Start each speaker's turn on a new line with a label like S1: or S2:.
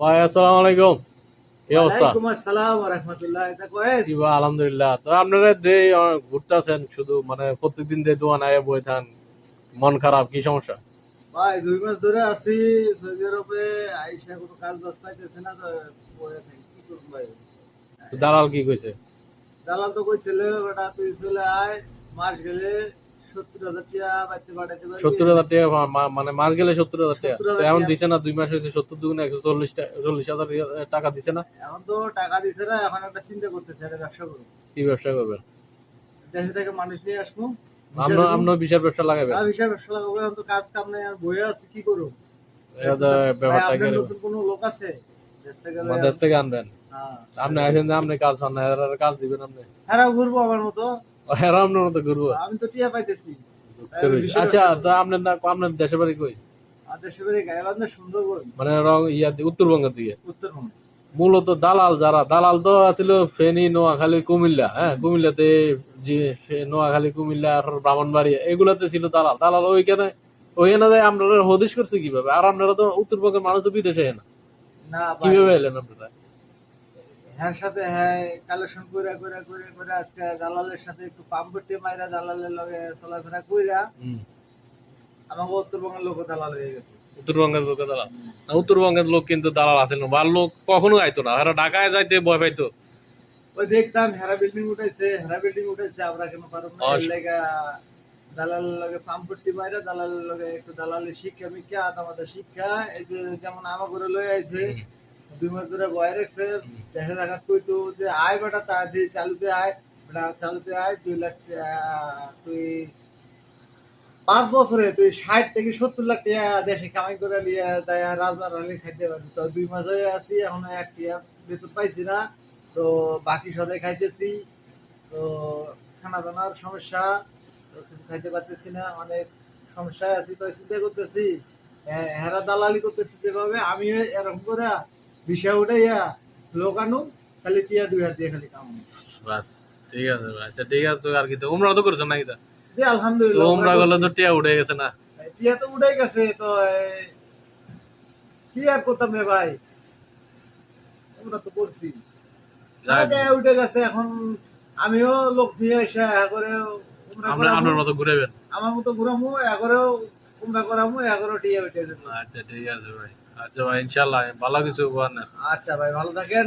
S1: ভাই আসসালামু। আলাইকুম কি অবস্থা?
S2: আসসালাম ওয়া রাহমাতুল্লাহ এটা কয়েস
S1: আলহামদুলিল্লাহ। তো আপনারা যে ঘুরতেছেন শুধু মানে প্রত্যেকদিন যে দোয়ান আয়ে বই থান মন খারাপ কি সমস্যা?
S2: ভাই দুই মাস ধরে আছি সৌদি আরবে আইসা কোনো কাজ বাজ পাইতেছে না তো বয়ে থাকি কি করব ভাই?
S1: দালাল কি কইছে?
S2: দালাল তো কইছিল বেটা তুই চলে আয় মাস গেলে সত্তর হাজার টাকা
S1: মানে মাস গেলে সত্তর হাজার টাকা। এখন দিছে না দুই মাস হয়েছে সত্তর দুগুণে একশো চল্লিশ চল্লিশ হাজার টাকা দিছে না।
S2: এখন তো টাকা দিছে না এখন একটা চিন্তা করতেছে একটা ব্যবসা করব।
S1: কি ব্যবসা করবেন
S2: দেশে থেকে মানুষ নিয়ে আসব।
S1: আমরা আমরা বিশাল ব্যবসা লাগাবেন
S2: আমি হিসাব ব্যবসা লাগাবো এখন তো কাজ কাম নাই আর বয়ে আছি কি করব?
S1: এটা ব্যাপারটা কি
S2: নতুন কোনো লোক আছে? দেশে
S1: থেকে আনবেন।
S2: হ্যাঁ।
S1: আপনি আসেন যে আপনি কাজ পান না কাজ দিবেন আপনি।
S2: হ্যাঁ ঘুরবো আমার মতো।
S1: মতো ঘুরবো
S2: আমি তো টিয়া পাইতেছি।
S1: আচ্ছা তো আপনার না আপনার দেশের বাড়ি কই?
S2: সুন্দরবন।
S1: মানে রং ইয়া উত্তরবঙ্গের দিকে?
S2: উত্তরবঙ্গ।
S1: মূলত দালাল যারা দালাল তো ছিল ফেনী নোয়াখালী কুমিল্লা হ্যাঁ? কুমিল্লাতে যে নোয়াখালী কুমিল্লা আর ব্রাহ্মণবাড়ি এগুলাতে ছিল দালাল। দালাল ওইখানে ওইখানে যায় আপনারা হদিশ করছে কীভাবে? আর আপনারা তো উত্তরবঙ্গের মানুষ তো বিদেশে না। কীভাবে এলেন আপনারা?
S2: হ্যাঁ সাথে হ্যাঁ কালেকশন করে করে করে করে আজকে দালালের সাথে একটু পাম্পটি মাইরা দালালের লগে চলাফেরা কইরা। আমাকে উত্তরবঙ্গের লোক দালাল হয়ে গেছে।
S1: উত্তরবঙ্গের লোকে দালাল। না উত্তরবঙ্গের লোক কিন্তু দালাল আছে না। আর লোক কখনো আইতো না। এরা ঢাকায় যাইতে ভয় পাইতো।
S2: ওই দেখতাম হেরা বিল্ডিং উঠাইছে হেরা বিল্ডিং উঠাইছে আমরা কেন পারব না? লাগা দালালের লগে পাম্পটি মাইরা দালালের লগে একটু দালালের শিক্ষা মিক্ষা আদা মাদা শিক্ষা এই যে যেমন আমার করে লই আইছে দুই মাস ধরে বয় রাখছে দেখা দেখা কইতো যে আয় বেটা তাড়াতাড়ি চালুতে আয় বেটা চালুতে আয় দুই লাখ তুই পাঁচ বছরে তুই ষাট থেকে সত্তর লাখ টাকা দেশে কামাই করে নিয়ে যায় রাজা রানি খাইতে পারবি। তো দুই মাস হয়ে আছি এখন এক টাকা বেতন পাইছি না। তো বাকি সদাই খাইতেছি। তো খানা দানার সমস্যা কিছু খাইতে পারতেছি না অনেক সমস্যায় আছি তো চিন্তা করতেছি। হ্যাঁ, হেরা দালালি করতেছি যেভাবে আমি এরকম করে বিষয় উঠাইয়া লোক আনু খালি টিয়া দুই হাত দিয়ে খালি কামাবো
S1: বাস ঠিক আছে আচ্ছা ঠিক আছে তো আর কি তো। উমরা তো নাকি?
S2: যে আলহামদুলিল্লাহ
S1: উমরা করলে তো টিয়া উঠে গেছে না?
S2: টিয়া তো উঠে গেছে তো কি আর করতাম রে ভাই? আমরা তো করছি। টিয়া উঠে গেছে এখন আমিও লোক নিয়ে এসে করে
S1: আমরা আপনার মতো ঘুরাবেন
S2: আমার মতো ঘুরামু এগারো করামু
S1: আচ্ছা ঠিক আছে ভাই। আচ্ছা ভাই ইনশাল্লাহ ভালো কিছু উপহার নেন।
S2: আচ্ছা ভাই ভালো থাকেন